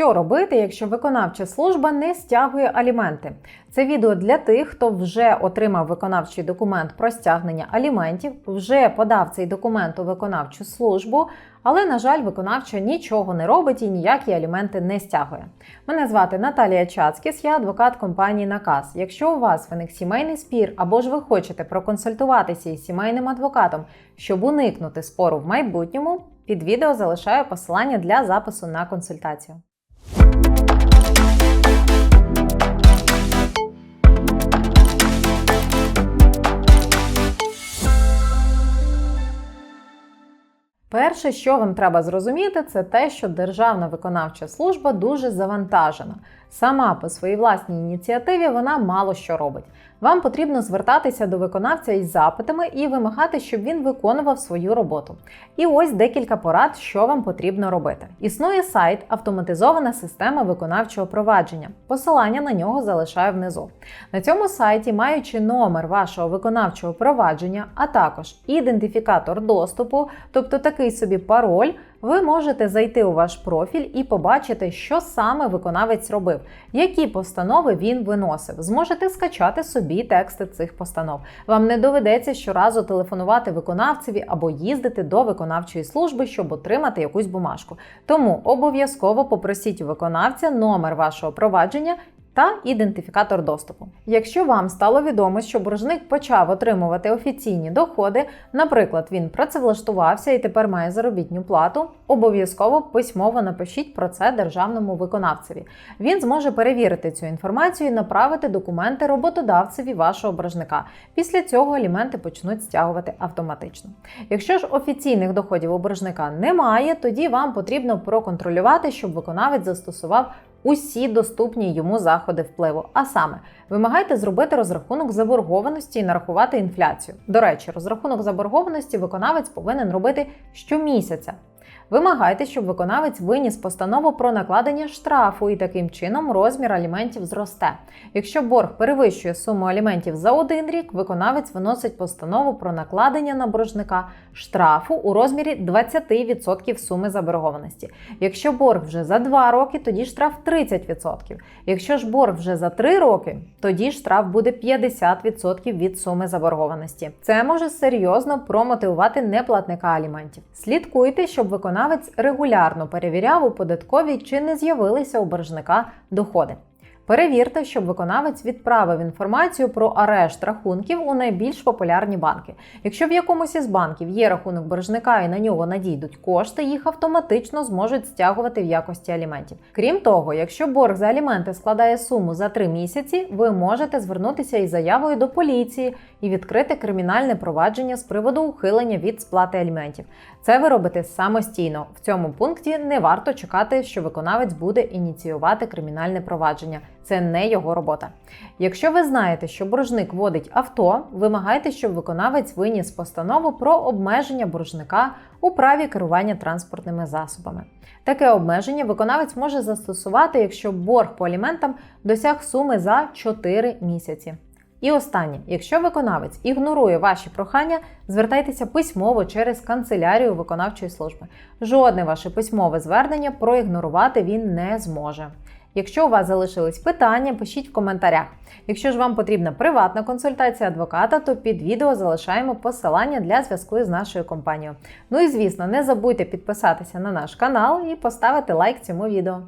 Що робити, якщо виконавча служба не стягує аліменти? Це відео для тих, хто вже отримав виконавчий документ про стягнення аліментів, вже подав цей документ у виконавчу службу, але, на жаль, виконавча нічого не робить і ніякі аліменти не стягує. Мене звати Наталія Чацкіс, я адвокат компанії Наказ. Якщо у вас виник сімейний спір або ж ви хочете проконсультуватися із сімейним адвокатом, щоб уникнути спору в майбутньому, під відео залишаю посилання для запису на консультацію. you Перше, що вам треба зрозуміти, це те, що Державна виконавча служба дуже завантажена. Сама по своїй власній ініціативі вона мало що робить. Вам потрібно звертатися до виконавця із запитами і вимагати, щоб він виконував свою роботу. І ось декілька порад, що вам потрібно робити. Існує сайт Автоматизована система виконавчого провадження. Посилання на нього залишаю внизу. На цьому сайті, маючи номер вашого виконавчого провадження, а також ідентифікатор доступу, тобто такий собі пароль. Ви можете зайти у ваш профіль і побачити, що саме виконавець робив, які постанови він виносив. Зможете скачати собі тексти цих постанов. Вам не доведеться щоразу телефонувати виконавцеві або їздити до виконавчої служби, щоб отримати якусь бумажку. Тому обов'язково попросіть у виконавця номер вашого провадження та ідентифікатор доступу. Якщо вам стало відомо, що боржник почав отримувати офіційні доходи, наприклад, він працевлаштувався і тепер має заробітну плату, обов'язково письмово напишіть про це державному виконавцеві. Він зможе перевірити цю інформацію і направити документи роботодавцеві вашого боржника. Після цього аліменти почнуть стягувати автоматично. Якщо ж офіційних доходів у боржника немає, тоді вам потрібно проконтролювати, щоб виконавець застосував усі доступні йому заходи впливу. А саме, вимагайте зробити розрахунок заборгованості і нарахувати інфляцію. До речі, розрахунок заборгованості виконавець повинен робити щомісяця. Вимагайте, щоб виконавець виніс постанову про накладення штрафу і таким чином розмір аліментів зросте. Якщо борг перевищує суму аліментів за один рік, виконавець виносить постанову про накладення на боржника штрафу у розмірі 20% суми заборгованості. Якщо борг вже за 2 роки, тоді штраф 30%. Якщо ж борг вже за 3 роки, тоді штраф буде 50% від суми заборгованості. Це може серйозно промотивувати неплатника аліментів. Слідкуйте, щоб виконавець регулярно перевіряв у податковій, чи не з'явилися у боржника доходи. Перевірте, щоб виконавець відправив інформацію про арешт рахунків у найбільш популярні банки. Якщо в якомусь із банків є рахунок боржника і на нього надійдуть кошти, їх автоматично зможуть стягувати в якості аліментів. Крім того, якщо борг за аліменти складає суму за три місяці, ви можете звернутися із заявою до поліції і відкрити кримінальне провадження з приводу ухилення від сплати аліментів. Це ви робите самостійно. В цьому пункті не варто чекати, що виконавець буде ініціювати кримінальне провадження. Це не його робота. Якщо ви знаєте, що боржник водить авто, вимагайте, щоб виконавець виніс постанову про обмеження боржника у праві керування транспортними засобами. Таке обмеження виконавець може застосувати, якщо борг по аліментам досяг суми за 4 місяці. І останнє, якщо виконавець ігнорує ваші прохання, звертайтеся письмово через канцелярію виконавчої служби. Жодне ваше письмове звернення проігнорувати він не зможе. Якщо у вас залишились питання, пишіть в коментарях. Якщо ж вам потрібна приватна консультація адвоката, то під відео залишаємо посилання для зв'язку з нашою компанією. Ну і звісно, не забудьте підписатися на наш канал і поставити лайк цьому відео.